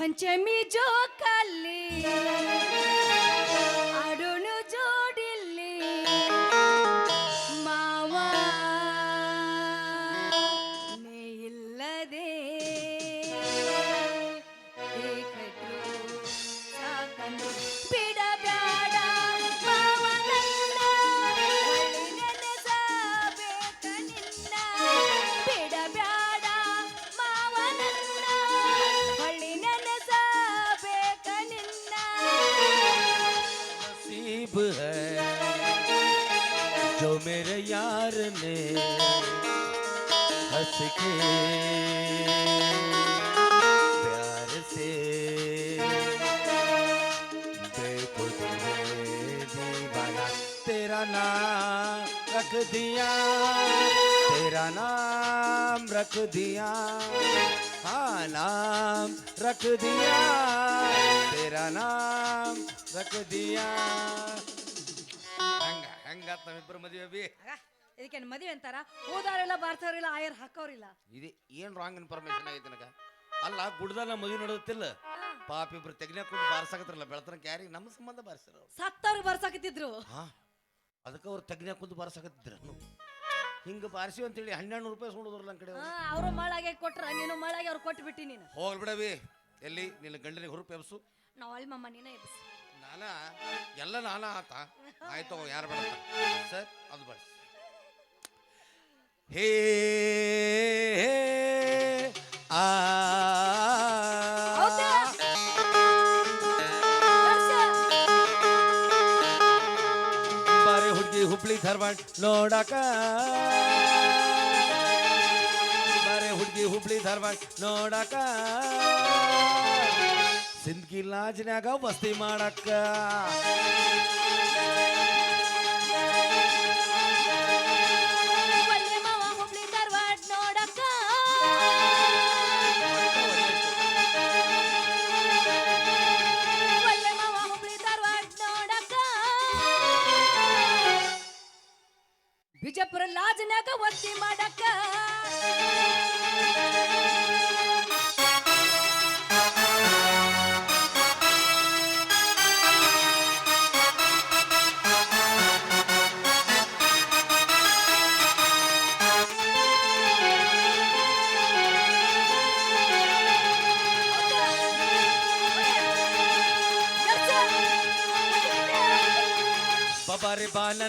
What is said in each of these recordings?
పంచమి జో కల్లి. के प्यार से बेखुद में दीवाना तेरा नाम रख दिया तेरा नाम रख दिया हाँ नाम रख दिया तेरा नाम रख दिया ಹಂಗ ಹೆಂಗಾತ್ ನಮ್ಮಿಬ್ಬರ ಮದುವೆ ಬಿ ಆಗ, ಇದಕ್ಕೇನು ಮದುವೆ ಅಂತಾರ? ಹೋದವರೆಲ್ಲ ಬಾರ್ತವ್ರಿಲ್ಲ ಆಯರ್ ಹಾಕೋರಿಲ್ಲ. ಇದು ಏನ್ ರಾಂಗ್ ಇನ್ಫಾರ್ಮೇಶನ್ ಆಗೈತೆ ನನಗ? ಅಲ್ಲ ಗುಡ್ದಲ್ಲ ಮದುವೆ ನಡೆಯುತ್ತಿಲ್ಲ ಪಾಪ ಇಬ್ರು ತೆಗ್ನಾಕೊಂಡು ಬಾರ್ಸಾಕತ್ರಲ್ಲ ಬೆಳತ್ರ ಕ್ಯಾರಿ ನಮ್ಮ ಸಂಬಂಧ ಬಾರಿಸಿರ ಸತ್ತವ್ರು ಬರ್ಸಾಕತ್ತಿದ್ರು. ಹಾ. ಅದಕ್ಕೆ ಅವ್ರು ತೆಗ್ನ್ಯಾಗ ಕುಂತು ಬಾರ್ಸಾಕತ್ತಿದ್ರು. ಹಿಂಗ ಬಾರಿಸಿ ಅಂತೇಳಿ ಹನ್ನೆರಡು ರೂಪಾಯಿ ಸುಳಿದ್ರಲ್ಲ ನನ್ನ ಕಡೆ ಅವ್ರು. ಅವರು ಮಳಾಗೆ ಕೊಟ್ರ ನೀನು ಮಳಾಗೆ ಅವ್ರು ಕೊಟ್ಟು ಬಿಟ್ಟಿ ನೀನು. ಹೋಗ್ಲಿ ಬಿಡವಿ ಎಲ್ಲಿ ನಿನ್ನ ಗಂಡನಿಗೆ ಹುರುಪು ಎಬ್ಸು. ನಾವು ಅಲ್ಲಿ ಮಮ್ಮ ನೀನೇ ಎಬ್ಸು. ನಾನ? ಎಲ್ಲ ನಾನಾ ಆತ. ಆಯ್ತು ಯಾರು ಬೇಡ ಸರ್ ಅದು ಬಳಸಿ ಹೇ ಹೇ, ಆ ಹೌದಾ? ಎಬ್ಸು. ಬಾರೆ ಹುಡುಗಿ ಹುಬ್ಳಿ ಧಾರವಾಡ ನೋಡಕ ಬಾರೆ ಹುಡುಗಿ ಹುಬ್ಳಿ ಧಾರವಾಡ ನೋಡಕ ಸಿಂದ್ಗಿ ಲಾಜ್ನ್ಯಾಗ ವಸ್ತಿ ಮಾಡಕ್ಕ ಬಿಜಾಪುರ ಲಾಜ್ನ್ಯಾಗ ಒತ್ತಿ ಮಾಡಕ್ಕ.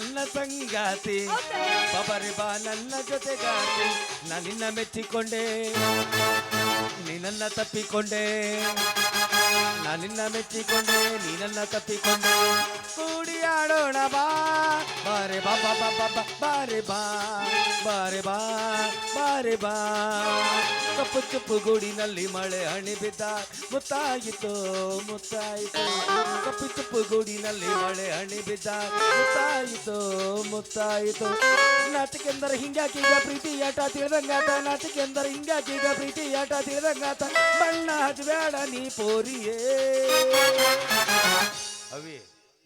ನನ್ನ ಸಂಗಾತಿ. ಬಬರಿ ಬಾ ನನ್ನ ಜೊತೆಗಾತಿ ನಾ ನಿನ್ನ ಮೆಚ್ಚಿಕೊಂಡೆ. ನೀನನ್ನ ತಪ್ಪಿಕೊಂಡೆ. ನಾ ನಿನ್ನ ಮೆಚ್ಚಿಕೊಂಡೆ ನೀನನ್ನ ತಪ್ಪಿಕೊಂಡೆ. ಕೂಡಿ ಆಡೋಣ ಬಾ. ಬಾರೆ ಬಾ ಬಾ ಬಾ ಬಾ ಬಾ ಬಾರೆ ಬಾ ಬಾರೆ ಬಾ ಬಾರೆ ಬಾ. ಕಪ್ಪು ಚುಪ್ಪು ಗೂಡಿನಲ್ಲಿ ಮಳೆ ಹಣಿ ಬಿದ್ದ ಮುತ್ತಾಯಿತು ಮುತ್ತಾಯಿತು. ಕಪ್ಪು ಚುಪ್ಪು ಗೂಡಿನಲ್ಲಿ ಮಳೆ ಹಣಿ ಬಿದ್ದ ಮುತ್ತಾಯಿತು ಮುತ್ತಾಯಿತು. ನಾಟಕೆಂದರೆ ಹಿಂಗಾಕೀಗ ಪ್ರೀತಿ ಆಟ ತಿಳಿದಂಗಾತ ನಾಟಕೆಂದರೆ ಹಿಂಗಾಕೀಗ ಪ್ರೀತಿ ಆಟ ತಿಳಿದಂಗಾತ ಬಣ್ಣ ಹಚ್ಬೇಡ ನೀ ಪೋರಿಯೇ. ಅವಿ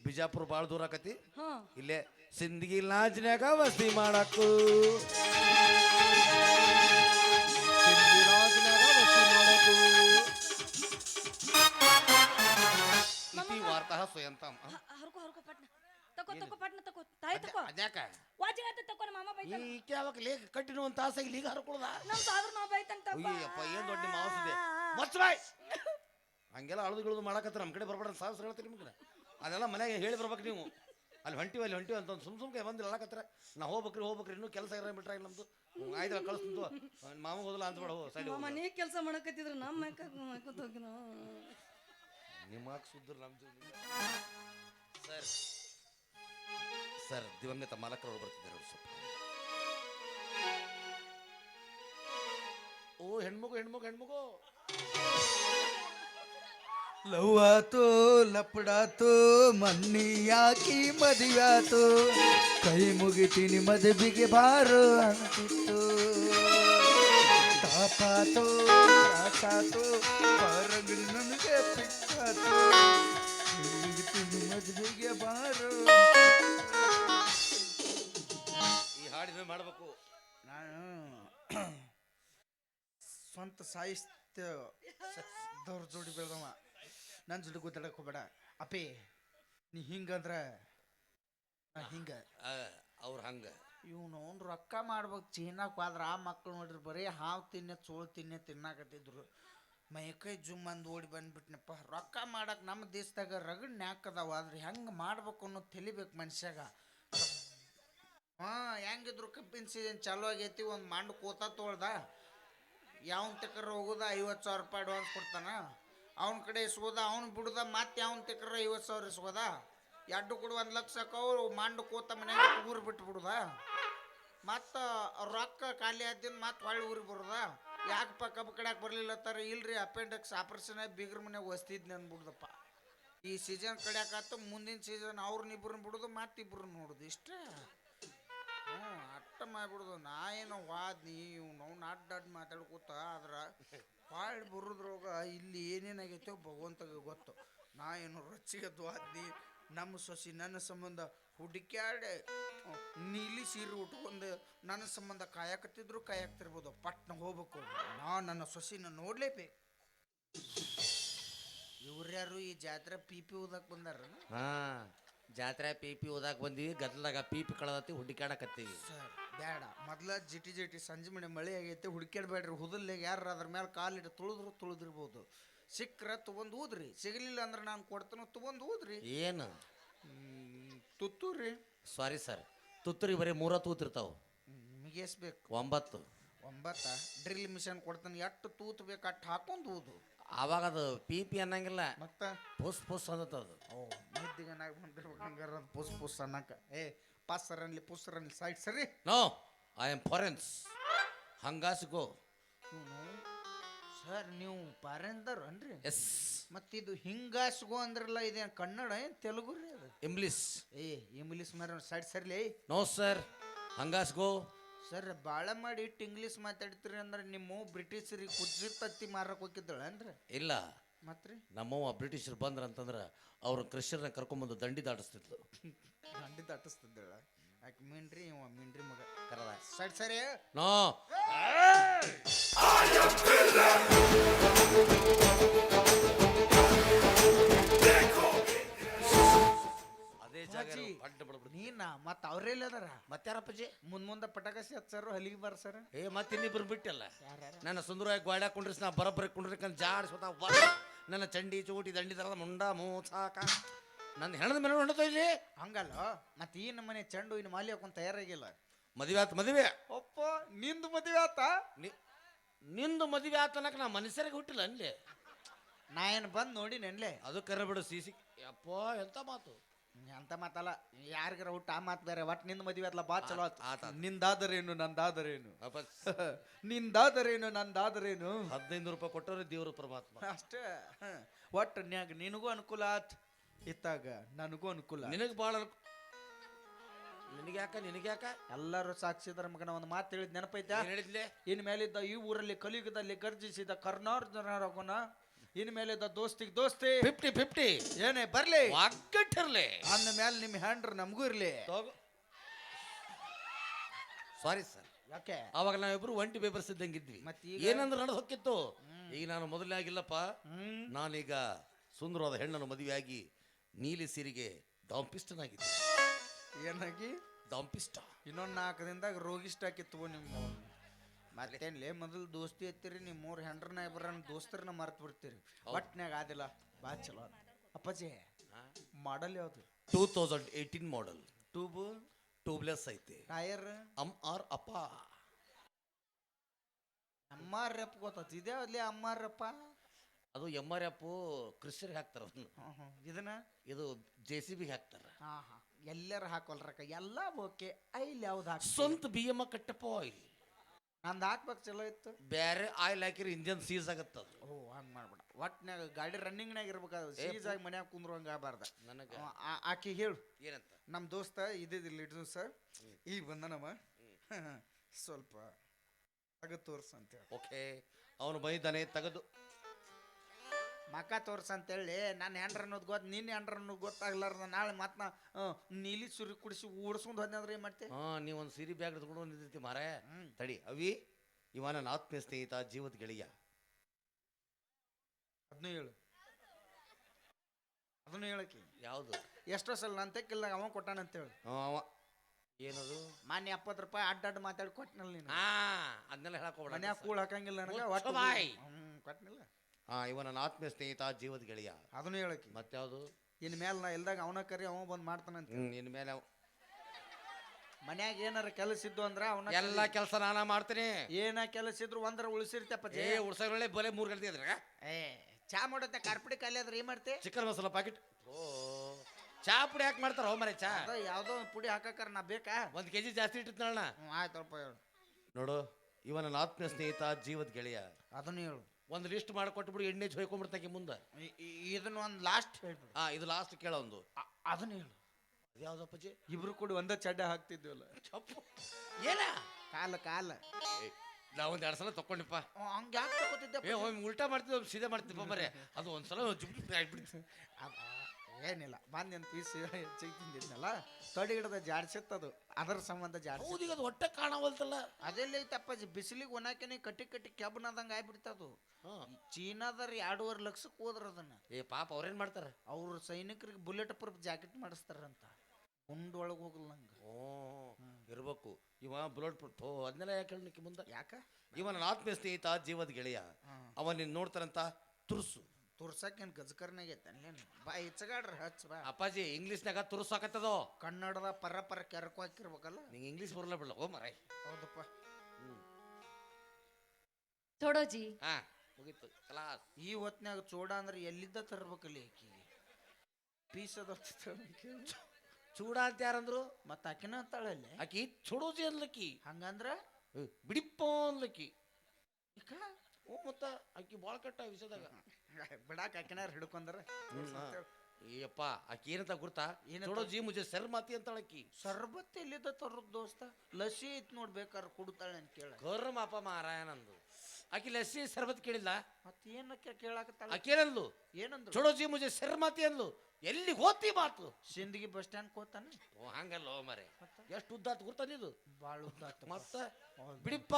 ಬಿಜಾಪುರ ಭಾಳ ದೂರ ಆಕತಿ? ಹಾ. ಇಲ್ಲೇ ಸಿಂದಗಿ ಲಾಜ್ನ್ಯಾಗ ವಸ್ತಿ ಮಾಡಕ್ಕು. ಇತಿ ವಾರ್ತಾ ಸ್ವಯಂತಂ ಹರ್ಕೋ ಹರ್ಕೋ ಪಟ್ನ. ತಕೋ ತಕೋ ಪಟ್ನ ತಕೋ. ತಾಯಿ ತಕೋ. ಅದ್ಯಾಕ? ವಾಜಿಗಾತ ತಕೋ ನಮ್ಮ ಮಾಮ ಬೈತಾನ. ಈಕೆ ಯಾವಾಗ ಲೇಖ ಕಟ್ಟಿನ ಒಂದು ತಾಸಾಗಿ ಲೀಗ ಹರ್ಕೊಳ್ದ? ನಮ್ ಸಾದ್ರ ಮಾವ ಬೈತಾನ ತಪ್ಪ ಅಯ್ಯಪ್ಪ ಏನ್ ದೊಡ್ಡ ನಿಮ್ಮ ಮಚ್ಚ ಬಾಯ್. ಹಂಗೆಲ್ಲ ಅಳದು ಗಿಳದು ಮಾಡಕತ್ತಾರ ನಮ್ಮ ಕಡೆ ಬರ್ಬೇಡ ಸಾಹಸ ಹೇಳ್ತೀರಿ ನಿಮ್ಗೆ. ಅದೆಲ್ಲ ಮನೆಗೆ ಹೇಳಿ ಬರ್ಬೇಕು ನೀವು. ಅಲ್ಲಿ ಹೊಂಟಿವಿ ಅಲ್ಲಿ ಹೊಂಟಿವಿ ಅಂತ ಸುಮ್ ಸುಮ್ಕೆ ಬಂದಿಲ್ಲ ಅಲ್ಲಕತ್ರ ನಾ ಹೋಗ್ಬೇಕ್ರಿ ಹೋಗ್ಬೇಕ್ರಿ ಇನ್ನೂ ಕೆಲಸ ಇರೋ ಬಿಟ್ರ ಇಲ್ಲ ನಮ್ದು. ಆಯ್ತು ಕಳಿಸ್ತು ಮಾಮ ಹೋದಲ್ಲ ಅಂತ ಬೇಡ ಹೋ ಸೈಡ್ ಮಾಮ ನೀ ಕೆಲಸ ಮಾಡಕತ್ತಿದ್ರ ನಮ್ಮ ಮೈಕೋತ ಹೋಗಿನ ನಿಮ್ಮ ಸುದ್ದ್ರ ನಮ್ದು ಸರ್ ಸರ್ ದಿವಂಗತ ಮಾಲಕರವರು ಬರ್ತಿದ್ದಾರೆ ಸ್ವಲ್ಪ. ಓ ಹೆಣ್ಮಗು ಹೆಣ್ಮಗು ಹೆಣ್ಮಗು. ಲವ್ ಆತು ಲಪಡಾತು ಮನ್ನಿ ಯಾಕಿ ಮದುವಾತು ಕೈ ಮುಗಿತೀನಿ ಮದುವೆಗೆ ಬಾರು ಅಂತಿತ್ತು. ತಾಪಾತು ತಾಸಾತು ಬಾರಗಳು ನನಗೆ ಪಿಕ್ಕಾತು. ಮುಗಿತೀನಿ ಮದುವೆಗೆ ಬಾರು. ಈ ಹಾಡಿನ ಮಾಡಬೇಕು. ನಾನು ಸ್ವಂತ ಸಾಹಿತ್ಯ ದವ್ರ ಜೋಡಿ ಬೆಳ್ದವ. ನನ್ನ ಜೊತೆ ಗೊತ್ತಾಡಕ್ ಹೋಗ್ಬೇಡ. ಅಪ್ಪಿ ನೀ ಹಿಂಗಂದ್ರ ನಾ ಹಿಂಗ. ಅವ್ರು ಹಂಗ. ಇವ್ನು ಅವ್ನು ರೊಕ್ಕ ಮಾಡ್ಬೇಕು ಚೀನಾಕ್ ಹೋದ್ರ ಆ ಮಕ್ಳು ನೋಡ್ರಿ ಬರೀ ಹಾವು ತಿನ್ನೆ ಚೋಳು ತಿನ್ನೆ ತಿನ್ನಾಕತ್ತಿದ್ರು. ಮೈಕೈ ಜುಮ್ ಅಂದ್ ಓಡಿ ಬಂದ್ಬಿಟ್ನಪ್ಪ. ರೊಕ್ಕ ಮಾಡಕ್ ನಮ್ಮ ದೇಶದಾಗ ರಗಡ್ ನ್ಯಾಕ್ ಅದಾವ ಆದ್ರೆ ಹೆಂಗೆ ಮಾಡ್ಬೇಕು ಅನ್ನೋದು ತಿಳಿಬೇಕು ಮನುಷ್ಯಾಗ. ಹಾ ಹೆಂಗಿದ್ರು ಕಬ್ಬಿನ ಸೀಸನ್ ಚಾಲೂ ಆಗೈತಿ ಒಂದು ಮಂಡು ಕೂತ ತೊಳ್ದ. ಯಾವ ತಕರ ಹೋಗುದ ಐವತ್ತು ಸಾವಿರ ರೂಪಾಯಿ ಅಡ್ವಾನ್ಸ್ ಕೊಡ್ತಾನ. ಅವನ ಕಡೆ ಸೋದ ಅವ್ನು ಬಿಡುದ ಮತ್ತೆ ಅವ್ನು ತಿಕ್ಕರ ಐವತ್ತು ಸಾವಿರ ಇಸ್ಕೋದ ಎರಡು ಕೂಡ ಒಂದು ಲಕ್ಷ ಅಕ್ಕವು ಮಂಡು ಕೂತ ಮನ್ಯಾಗ ಊರು ಬಿಟ್ಟು ಬಿಡುದ. ಮತ್ತು ರೊಕ್ಕ ಖಾಲಿ ಆದಿನ ಮತ್ತೆ ಹೊಳ್ಳಿ ಊರಿಗೆ ಬರುದ. ಯಾಕಪ್ಪ ಕಬ್ಬು ಬರಲಿಲ್ಲ ತರ ಇಲ್ರಿ ಅಪೆಂಡಕ್ಸ್ ಆಪರೇಷನ್ ಬಿಗ್ರ ಮನೆಗೆ ವಸ್ತಿದ್ನಿ ಅಂದ್ಬಿಡ್ದಪ್ಪ ಈ ಸೀಸನ್ ಕಡ್ಯಾಕತ್ತ ಮುಂದಿನ ಸೀಸನ್ ಅವ್ರನ್ನ ಇಬ್ಬರನ್ನ ಬಿಡುದು, ಮತ್ತೆ ಇಬ್ಬರನ್ನ ನೋಡುದು, ಇಷ್ಟೇ. ಹ್ಞೂ ಅಟ್ಟ ಮಾಡ್ಬಿಡುದು. ನಾ ಏನು ವಾದ್ನಿ ನಾವು ಅಡ್ಡ ಅಡ್ಡ ಮಾತಾಡ್ಕೋತ, ಆದ್ರೆ ಪಾಳ್ ಬರೋದ್ರೊಳಗ ಇಲ್ಲಿ ಏನೇನಾಗೈತೋ ಭಗವಂತಗೆ ಗೊತ್ತು. ನಾ ಏನು ರೊಚ್ಚಿಗದ್ದು ವಾದ್ನಿ, ನಮ್ಮ ಸೊಸಿ, ನನ್ನ ಸಂಬಂಧ ಹುಡುಕ್ಯಾಡೆ ನೀಲಿ ಸೀರೆ ಉಟ್ಕೊಂಡು ನನ್ನ ಸಂಬಂಧ ಕಾಯಕತ್ತಿದ್ರು ಕಾಯಕ್ತಿರ್ಬೋದು ಪಟ್ನ ಹೋಗ್ಬೇಕು. ನಾ ನನ್ನ ಸೊಸಿನ ನೋಡ್ಲೇಬೇಕು. ಇವ್ರ್ಯಾರು ಈ ಜಾತ್ರೆ ಪಿ ಪಿ ಓದಕ್ಕೆ ಬಂದಾರ ಜಾತ್ರೆ ಪೀಪಿ ಓದಾಕ್ ಬಂದಿವಿ ಗದ್ದಲಾಗ ಪೀಪಿ ಕಳದತ್ತಿ ಹುಡುಕಾಡಕತ್ತೀವಿ ಸರ್ ಬೇಡ. ಮೊದ್ಲ ಜಿಟಿ ಜಿಟಿ ಸಂಜೆ ಮನೆ ಮಳೆ ಆಗೈತೆ ಹುಡುಕ್ಯಾಡ್ಬೇಡ್ರಿ. ಹುದಲ್ನಾಗ ಯಾರು ಅದ್ರ ಮೇಲೆ ಕಾಲಿಟ್ಟು ತುಳಿದ್ರು ತುಳಿದಿರ್ಬೋದು. ಸಿಕ್ಕ್ರ ತಗೊಂಡು ಊದ್ರಿ ಸಿಗಲಿಲ್ಲ ಅಂದ್ರೆ ನಾನು ಕೊಡ್ತೇನೆ ತಗೊಂಡು ಊದ್ರಿ ಏನು? ತುತ್ತೂರಿ. ಸಾರಿ ಸರ್ ತುತ್ತೂರಿ ಬರೀ ಮೂರ ತೂತಿರ್ತಾವ ನಿಮಗೆ ಎಷ್ಟು ಬೇಕು? ಒಂಬತ್ತು. ಒಂಬತ್ತ. ಡ್ರಿಲ್ ಮಿಷನ್ ಕೊಡ್ತಾನೆ. ಎಷ್ಟು ತೂತ್ ಬೇಕು ಅಷ್ಟು ಹಾಕೊಂಡು ಊದು ಆವಾಗ ಅದು ಪಿ ಅನ್ನಂಗಿಲ್ಲ. ಮತ್ತ? ಪುಸ್ ಪುಸ್ ಅದು. ಓ ನಿದ್ದಿಗನಾಗ ಬಂದಿರ್ಬೇಕು ಹಂಗಾರ ಅದು ಪುಸ್ ಪುಸ್ ಅನ್ನಕ. ಏ pass sir only push sir only side ಸರಿ? No I am ಫಾರೆನ್ಸ್. ಹಂಗಾಸಿಗೋ ಸರ್ ನೀವು ಪಾರೆಂದರ್ ಅನ್ರಿ? ಎಸ್. ಮತ್ತಿದು ಹಿಂಗಾಸ್ಗೋ ಅಂದ್ರಲ್ಲ ಇದೇನು ಕನ್ನಡ ಏನು ತೆಲುಗು ರೀ ಅದು? ಇಂಗ್ಲಿಷ್ ಏ ಇಂಗ್ಲೀಷ್ ಮಾರ ಸೈಡ್ ಸರ್ಲಿ? No sir. ಹಂಗಾಸ್ಗೋ ಸರ್ ಬಾಳ ಮಾಡಿ ಇಟ್ಟು ಇಂಗ್ಲೀಷ್ ಮಾತಾಡ್ತೀರಿ ಅಂದ್ರೆ ನಿಮ್ಮ ಬ್ರಿಟಿಷರಿಗೆ ಕುಜ್ಜಿ ತತ್ತಿ ಮಾರಕ್ಕೆ ಹೋಗಿದ್ದಳ ಅಂದ್ರೆ ಇಲ್ಲ. ಮತ್ರಿ? ನಮ್ಮವ್ವ ಬ್ರಿಟಿಷರು ಬಂದ್ರ ಅಂತಂದ್ರೆ ಅವ್ರ ಕ್ರಿಶ್ಚರ್ನ ಕರ್ಕೊಂಬಂದು ದಂಡಿ ದಾಟಿಸ್ತಿದ್ಲು. ದಂಡಿ ದಾಟಿಸ್ತಿದ್ದಳ? ಆಕೆ ಮೀನ್ರಿ ಇವ ಮೀನ್ರಿ ಮಗ ಕರದ. ಸರಿ ಸರಿ. ನೋ. ಮತ್ತ ಅವ್ರೆಲ್ಲ ಅದಾರ? ಮತ್ತಾರಪ್ಪಜಿ ಮುಂದ್ ಮುಂದ ಪಟಾಕಸಿ ಹಚ್ಚಾರು ಹಲಿಗೆ ಬರ್ಸಾರ ಏ ಮತ್ತೆ ಇನ್ನಿಬ್ರು ಬಿಟ್ಟಲ್ಲ. ನನ್ನ ಸುಂದರವಾಗಿ ಗೋಡ ಕುಂಡ್ರಿಸ್ ನಾ ಬರಬ್ಬರಿ ಕುಂಡ್ರಿಕಂತ ಜಾಡ್ ಬರ ನನ್ನ ಚಂಡಿ ಚೂಟಿ ದಂಡಿ ತರದ ಮುಂಡ ಮೂಸಾಕ. ನನ್ನ ಹೆಣದ ಮೇಲೆ ಹೊಂಡತ ಇಲ್ಲಿ? ಹಂಗಲ್ಲ. ಮತ್ತೆ ಈ ನಮ್ಮನೆ ಚೆಂಡು ಇನ್ನು ಮಾಲಿ ಹಾಕೊಂಡ್ ತಯಾರಾಗಿಲ್ಲ. ಮದುವೆ ಆತ ಮದುವೆ. ಒಪ್ಪ ನಿಂದು ಮದುವೆ ಆತ? ನಿಂದು ಮದುವೆ ಆತನಕ ನಾ ಮನುಷ್ಯರಿಗೆ ಹುಟ್ಟಿಲ್ಲ ಅಲ್ಲಿ ನಾ ಏನು ಬಂದು ನೋಡಿ ನೆನ್ಲೆ ಅದು ಕರೆ ಬಿಡು ಸಿ ಸಿ ಅಪ್ಪ ಎಂತ ಮಾತು? ಅಂತ ಮಾತಲ್ಲ ಯಾರಿಗಾರ ಹುಟ್ಟ ಆ ಮಾತು ಬೇರೆ ಒಟ್ಟು ನಿಂದ ಮದುವೆ ಅಲ್ಲ ಬಾ ಚಲೋ ಆತ್. ಆತ ನಿಂದಾದರೇನು ನಂದಾದರೇನು? ವಾಪಸ್ ನಿಂದಾದರೇನು ನಂದಾದರೇನು? ಹದಿನೈದು ರೂಪಾಯಿ ಕೊಟ್ಟರೆ ದೇವ್ರ ಪರಮಾತ್ಮ. ಅಷ್ಟೇ. ಹ. ಒಟ್ಟು ನ್ಯಾಗ ನಿನಗೂ ಅನುಕೂಲ ಆತ್ ಇತ್ತಾಗ ನನಗೂ ಅನುಕೂಲ ನಿನಗೆ ಭಾಳ ನಿನಗ್ಯಾಕ ನಿನಗ್ಯಾಕ ನಿನಗೆ ಯಾಕ? ಎಲ್ಲರೂ ಸಾಕ್ಷಿದಾರ ಮಗನ ಒಂದು ಮಾತು ಹೇಳಿದ್ ನೆನಪೈತಾ ಏನ್ ಹೇಳಿದ್ಲೆ? ಇನ್ ಮೇಲಿದ್ದ ಈ ಊರಲ್ಲಿ ಕಲಿಯುಗದಲ್ಲಿ ಗರ್ಜಿಸಿದ ಕರ್ನಾರ್ಜನರಗುಣ ಇನ್ ಮೇಲಿದ್ದ ದೋಸ್ತಿಗೆ ದೋಸ್ತಿ. ಫಿಫ್ಟಿ ಫಿಫ್ಟಿ ಏನೇ ಬರ್ಲಿ. ಒಗ್ಗಟ್ಟಿರ್ಲಿ ಅಂದ ಮೇಲೆ ನಿಮ್ ಹ್ಯಾಂಡ್ರ್ ನಮಗೂ ಇರ್ಲಿ. ಸಾರಿ ಸರ್ ಯಾಕೆ? ಅವಾಗ ನಾವಿಬ್ರು ಒಂಟಿ ಪೇಪರ್ಸ್ ಇದ್ದಂಗಿದ್ವಿ ಇದ್ವಿ. ಈಗ? ಏನಂದ್ರೆ ನಡೆದು ಹೊಕ್ಕಿತ್ತು ಈಗ ನಾನು ಮೊದಲೇ ಆಗಿಲ್ಲಪ್ಪ. ನಾನೀಗ ಸುಂದರವಾದ ಹೆಣ್ಣನ್ನು ಮದುವೆಯಾಗಿ ನೀಲಿ ಸೀರೆಗೆ ದಾಂಪಿಸ್ಟನಾಗಿದ್ದೆ ಏನಾಗಿ? ಡಾಂಪಿಸ್ಟ ಇನ್ನೊಂದು ನಾಲ್ಕು ದಿನದಾಗ ರೋಗಿಷ್ಟ ಆಕಿತ್ತು ನಿಮ್ಮ ಮತ್ತೇನ್ಲೇ ಮೊದಲು ದೋಸ್ತಿ ಎತ್ತಿರಿ ನೀವು ಮೂರು ಹೆಂಡ್ರನ್ನ ಇಬ್ಬರನ್ನ ದೋಸ್ತರನ್ನ ಮರ್ತು ಬಿಡ್ತೀರಿ. ಒಟ್ನ್ಯಾಗ ಆದಿಲ್ಲ. ಬಾ ಚಲೋ. ಅಪ್ಪಾಜಿ ಮಾಡಲ್ ಯಾವುದು? Two thousand eighteen model tube tubeless ಐತಿ. ಟೈರ್ ಅಮ್ ಆರ್ ಅಪ್ಪ. ಅಮ್ಮಾರಪ್ಪ ಗೊತ್ತಾಯ್ತು ಇದೇ ಅಲ್ಲಿ ಅಮ್ಮಾರಪ್ಪ ಅದು ಎಂ ಆರ್ ಎಪ್ ಕ್ರಿಶ್ಚಿಯರ್ಗೆ ಹಾಕ್ತಾರ ಅದನ್ನು. ಹ್ಮ್ ಹ್ಮ್. ಇದನ್ನ? ಇದು ಜೆ ಸಿ ಬಿಗೆ ಹಾಕ್ತಾರ. ಹಾ ಹಾ. ಎಲ್ಲರ ಹಾಕೊಲ್ರಕ್ಕ. ಎಲ್ಲ ಓಕೆ. ಐಲ್ ಯಾವ್ದು ಹಾಕಿ ಸ್ವಂತ ಬಿ ಎಂ ಕಟ್ಟಪ್ಪ ಆಯಿಲ್ ನಂದು ಹಾಕ್ಬೇಕು ಚಲೋ ಇತ್ತು. ಬೇರೆ ಆಯಿಲ್ ಹಾಕಿರಿ ಇಂಜನ್ ಸೀಸ್ ಆಗತ್ತ ಅದು. ಓ ಹಂಗೆ ಮಾಡ್ಬೇಡ. ಒಟ್ನ್ಯಾಗ ಗಾಡಿ ರನ್ನಿಂಗ್ನಾಗ ಇರ್ಬೇಕಾದ್ರೆ ಸೀಸ್ ಆಗಿ ಮನ್ಯಾಗ ಕುಂದ್ರು ಹಂಗೆ ಆಗಬಾರ್ದ. ನನಗೆ. ಆಕಿ ಹೇಳು. ಏನಂತ? ನಮ್ಮ ದೋಸ್ತ ಇದ್ದಿದ್ದಿಲ್ಲ ಇಡ್ದು ಸರ್. ಈಗ ಬಂದನಮ್ಮ ಸ್ವಲ್ಪ ತಗದು ತೋರ್ಸ ಅಂತೇಳಿ ಓಕೆ. ಅವನು ಬೈದಾನೆ ತೆಗೆದು. ಮಕ ತೋರ್ಸ ಅಂತೇಳಿ ನನ್ನ ಹೆಂಡ್ರ ಅನ್ನೋದು ಗೊತ್ತು ನಿನ್ನ ಹೆಂಡ್ರ ಅನ್ನೋದು ಗೊತ್ತಾಗ್ಲಾರ್ದ ನಾಳೆ ಮತ್ತೆ ನಾ ಆ, ನೀಲಿ ಸುರಿ ಕುಡಿಸಿ ಓಡಿಸ್ಕೊಂಡು ಹೋದ್ನಂದ್ರೆ ಏನು ಮಾಡ್ತೆ? ಹಾ ನೀವು ಒಂದು ಸೀರೆ ಬ್ಯಾಗ್ ತಗೊಂಡು ಬಂದಿರ್ತಿ ಮಾರೇ. ತಡಿ ಅವಿ ಇವ ನನ್ನ ಆತ್ಮೀಯ ಸ್ನೇಹಿತ ಜೀವದ ಗೆಳೆಯ. ಅದನ್ನು ಹೇಳು. ಅದನ್ನು ಹೇಳಕ್ಕೆ. ಯಾವುದು? ಎಷ್ಟೋ ಸಲ ನಾನು ತೆಕ್ಕಿಲ್ಲ ಅವ ಕೊಟ್ಟಾನ ಅಂತ ಹೇಳು ಅವ. ಏನದು? ಮಾನ್ಯ ಎಪ್ಪತ್ತು ರೂಪಾಯಿ ಅಡ್ಡ ಅಡ್ಡ ಮಾತಾಡಿ ಕೊಟ್ಟನಲ್ಲ ನೀನು. ಹಾ ಅದನ್ನೆಲ್ಲ ಹೇಳಕ್ ಹೋಗ್ಬೇಡ. ಮನ್ಯಾಗ ಕೂಳ್ ಹಾಕಂಗಿಲ್ಲ ನನಗೆ ಒಟ್ಟು ಬಾಯ್. ಹ್ಮ್ ಕೊಟ್ಟನಿಲ್ಲ ಹಾ ಇವ ನನ್ನ ಆತ್ಮೀಯ ಸ್ನೇಹಿತ ಜೀವದ ಗೆಳೆಯ. ಅದನ್ನು ಹೇಳಕ್ಕೆ. ಮತ್ಯಾವುದು ಇನ್ ಮೇಲೆ ನಾ ಇಲ್ದಾಗ ಅವನ ಕರಿ ಅವ ಬಂದು ಮಾಡ್ತಾನಂತ ನಿನ್ ಮೇಲೆ ಅವ್- ಮನ್ಯಾಗ ಏನಾರ ಕೆಲಸ ಇದ್ದು ಅಂದ್ರ ಅವನ ಎಲ್ಲ ಕೆಲಸ ನಾನ ಮಾಡ್ತೀನಿ. ಏನ ಕೆಲಸ ಇದ್ರು ಒಂದರ ಉಳಿಸಿರ್ತಪ್ಪ ಏ ಉಳ್ಸಗಳೇ ಬಲೆ ಮೂರು ಗಂಟೆ ಇದ್ರೆ ಏ ಚಾ ಮಾಡೋತ್ತೆ ಕಾರ್ಪುಡಿ ಖಾಲಿ ಆದ್ರೆ ಏನ್ ಮಾಡ್ತಿ? ಚಿಕನ್ ಮಸಾಲ ಪ್ಯಾಕೆಟ್ ಓ ಚಾ ಪುಡಿ ಯಾಕೆ ಮಾಡ್ತಾರ ಹೋಮರೆ ಚಾ? ಅದ ಯಾವ್ದೋ ಒಂದ್ ಪುಡಿ ಹಾಕಕ್ಕಾರ ನಾ ಬೇಕಾ? ಒಂದ್ ಕೆಜಿ ಜಾಸ್ತಿ ಇಟ್ಟಿರ್ತಾಳ ಹ್ಞೂ ಆಯ್ತಪ್ಪ ಹೇಳು. ನೋಡು ಇವನ ನನ್ನ ಆತ್ಮೀಯ ಸ್ನೇಹಿತ ಜೀವದ ಗೆಳೆಯ. ಅದನ್ನು ಹೇಳು. ಒಂದು ಲಿಸ್ಟ್ ಮಾಡಿಕೊಟ್ಬಿಡು ಎಣ್ಣೆ ಹೊಯ್ಕೊಂಡ್ಬಿಡ್ತಾಕೆ ಮುಂದೆ. ಇದನ್ನ ಒಂದು ಲಾಸ್ಟ್ ಹೇಳ್ಬಿಡು. ಹಾ ಇದು ಲಾಸ್ಟ್ ಕೇಳೋದು ಅದನ್ನ ಹೇಳು. ಅದ್ಯಾವ್ದಪ್ಪಜಿ ಇಬ್ರು ಕೂಡ ಒಂದ ಚಡ್ಡ ಹಾಕ್ತಿದ್ವಲ್ಲ. ಚಪ್ಪು. ಏನ? ಕಾಲ ಕಾಲ. ಏ, ನಾ ಒಂದ್ ಎರಡು ಸಲ ತಕೊಂಡಿಪ್ಪ ಹಂಗೆ ಯಾಕೆ ತಗೋತಿದ್ದೆ ಏ ಒಮ್ಮೆ ಉಲ್ಟಾ ಮಾಡ್ತಿದ್ದೆ ಒಮ್ಮೆ ಸೀದಾ ಮಾಡ್ತಿದ್ದೆ ಮರೆ. ಅದು ಒಂದ್ಸಲ ಜುಬ್ಲಿ ಆಗ್ಬಿಡ್ತು ಏನಿಲ್ಲ. ಬಂದು ಪೀಸ್ ಹೆಚ್ಚಿಗೆ ತಿಂದಿದ್ನಲ್ಲ? ತೊಡಿ ಹಿಡ್ದ ಜಾಡ್ಸಿತ್ತದು ಅದರ ಸಂಬಂಧ ಜಾಡ್ಸಿ ಅದು ಹೊಟ್ಟೆ ಕಾಣವಲ್ತಲ್ಲ. ಅದೆಲ್ಲ ಐತಪ್ಪ ಬಿಸಿಲಿಗೆ ಒಣಾಕೆನೆ ಕಟ್ಟಿ ಕಟ್ಟಿ ಕೆಬ್ಬನದಂಗ ಆಗ್ಬಿಡ್ತದು. ಚೀನಾದವ್ರು ಚೀನಾದರ್ ಎರಡೂವರೆ ಲಕ್ಷಕ್ಕೆ ಹೋದ್ರ ಅದನ್ನ. ಏ ಪಾಪ ಅವ್ರೇನ್ ಮಾಡ್ತಾರೆ? ಅವ್ರ ಸೈನಿಕರಿಗೆ ಬುಲೆಟ್ ಪ್ರೂಫ್ ಜಾಕೆಟ್ ಮಾಡಿಸ್ತಾರಂತ. ಉಂಡೊಳಗೆ ಹೋಗಲ್ಲ ನಂಗೆ. ಓ ಇರ್ಬೇಕು. ಇವ ಬುಲೆಟ್ ಪ್ರೂಫ್ ಓ ಅದನ್ನೆಲ್ಲ ಯಾಕೆ ಹೇಳಲಿಕ್ಕೆ ಮುಂದೆ? ಯಾಕ? ಇವ ನನ್ನ ಆತ್ಮೀಯ ಸ್ನೇಹಿತ ಜೀವದ ಗೆಳೆಯ ಅವನ ಅವ ನೀನ್ ನೋಡ್ತಾರಂತ ತುರ್ಸು. ತುರ್ಸಕ್ಕೇನು ಗಜಕರ್ನಾಗೈತೆ ಅಲ್ಲೇನು ಬಾ ಇಚ್ಚಗಾಡ್ರಿ ಹಚ್ ಬಾ. ಅಪ್ಪಾಜಿ ಇಂಗ್ಲೀಷ್ನಾಗ ತುರ್ಸಾಕತ್ತದೋ? ಕನ್ನಡದ ಪರ ಪರ ಕೆರಕು ಹಾಕಿರ್ಬೇಕಲ್ಲ? ನಿಂಗೆ ಇಂಗ್ಲೀಷ್ ಬರಲ ಬಿಡಲ್ಲ ಓ ಮರಾಯ್. ಹೌದಪ್ಪ. ಥೋಡೋ ಹಾ ಈ ಹೊತ್ನ್ಯಾಗ ಚೂಡ ಅಂದ್ರೆ ಎಲ್ಲಿದ್ದ ತರ್ಬೇಕಲ್ಲಿ ಆಕಿಗೆ? ಪೀಸದ ಚೂಡ ಅಂತ ಯಾರಂದ್ರು? ಮತ್ತೆ ಆಕಿನ ತಳಲ್ಲಿ ಆಕಿ ಚೋಡೋಜಿ ಅನ್ಲಕ್ಕಿ. ಹಂಗಂದ್ರ? ಬಿಡಿಪ್ಪ ಅನ್ಲಕ್ಕಿ. ಓ ಮತ್ತ ಆಕಿ ಭಾಳ ಕಟ್ಟ ವಿಷಯದಾಗ. ಬಿಡಾಕ ಆಕಿನಾರ ಹಿಡ್ಕೊಂಡ್ರೆ? ಅಯ್ಯಪ್ಪ ಆಕಿ ಏನಂತ ಗುರ್ತಾ ಏನಂತ? ಜಿ ಮುಜೆ ಸರ್ ಮಾತಿ ಅಂತಾಳ ಆಕಿ. ಸರ್ಬತ್ ಎಲ್ಲಿದ್ದ ತರದ್ ದೋಸ್ತ? ಲಸಿ ಐತ್ ನೋಡ್ಬೇಕಾರೆ ಕುಡ್ತಾಳೆ ಅಂತ ಕೇಳ. ಗೌರಮ್ಮ ಮಾಪ ಮಾರಾಯನಂದು. ಆಕಿ ಲಸಿ ಸರ್ಬತ್ ಕೇಳಿಲ್ಲ ಮತ್ ಏನಕ್ಕೆ ಕೇಳಾಕತ್ತಾಳ? ಆಕಿ ಏನಂದ್ಲು ಏನಂದ್ರು ಚುಡೋಜಿ ಮುಜೆ ಸರ್ ಮಾತಿ ಅಂದ್ಲು. ಎಲ್ಲಿ ಹೋತಿ ಮಾತು? ಸಿಂದಗಿ ಬಸ್ ಸ್ಟ್ಯಾಂಡ್ ಕೋತಾನೆ ಓ ಹಂಗಲ್ಲ ಮರೆ. ಎಷ್ಟು ಉದ್ದಾತ್ ಗುರ್ತಾನಿದು ಭಾಳ ಉದ್ದಾತ್. ಮತ್ತ? ಬಿಡಿಪ್ಪ.